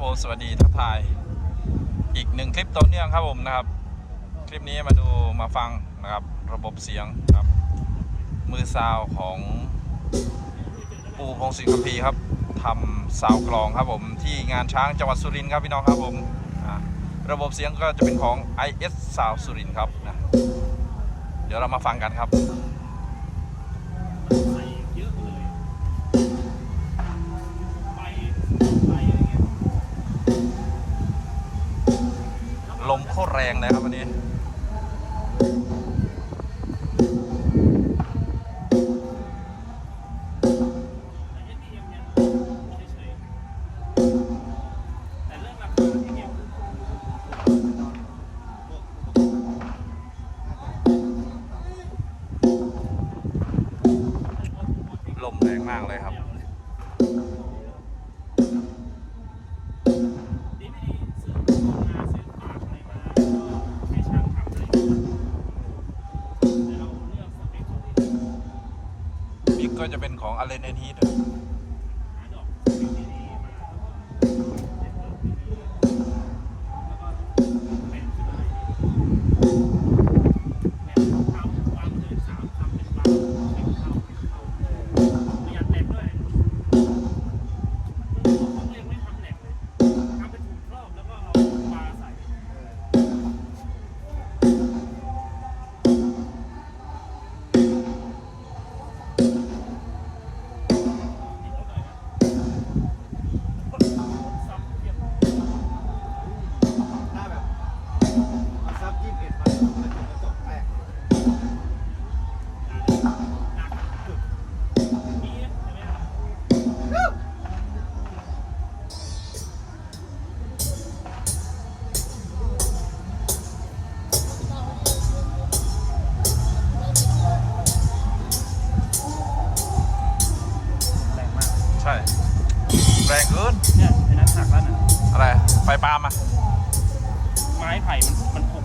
สวัสดีครับผมสวัสดีทักทาย อีกหนึ่งคลิปต่อเนื่องครับผมนะครับ คลิปนี้มาดูมาฟังนะครับ ระบบเสียงครับ มือซาวของปูพงศิษฐ์คัมภีครับทำซาวกลองครับผมที่งานช้างจังหวัดสุรินทร์ครับพี่น้องครับผมระบบเสียงก็จะเป็นของ IS Sound สุรินทร์ครับนะเดี๋ยวเรามาฟังกันครับ ตรแรงเลยครับวันนี้แต่เรื่องราคาที่เนี่ยลมแรงมากเลยครับ ของอะเป็นของ ไม้ไผ่มันมันผุ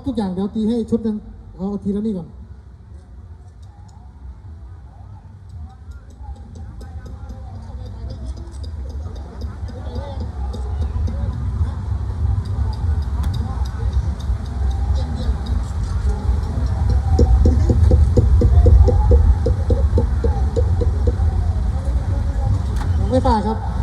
บทุกอย่างเดี๋ยวตีให้ชุดหนึ่งเอาเอาทีละนี่ก่อนไม่ฝ่าครับ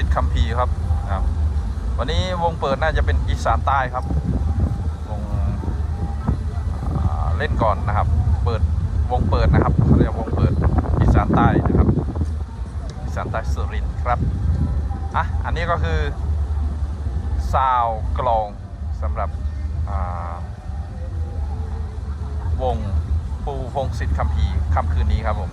พงศิษฐ์คัมภีร์ครับครับ วันนี้วงเปิดน่าจะเป็นอีสานใต้ครับ วงเล่นก่อนนะครับ เปิดวงเปิดนะครับเขาเรียกวงเปิดอีสานใต้นะครับ อีสานใต้สุรินทร์ครับ อะ อันนี้ก็คือซาวกลองสำหรับวงปูพงศิษฐ์คัมภีร์ค่ำคืนนี้ครับผม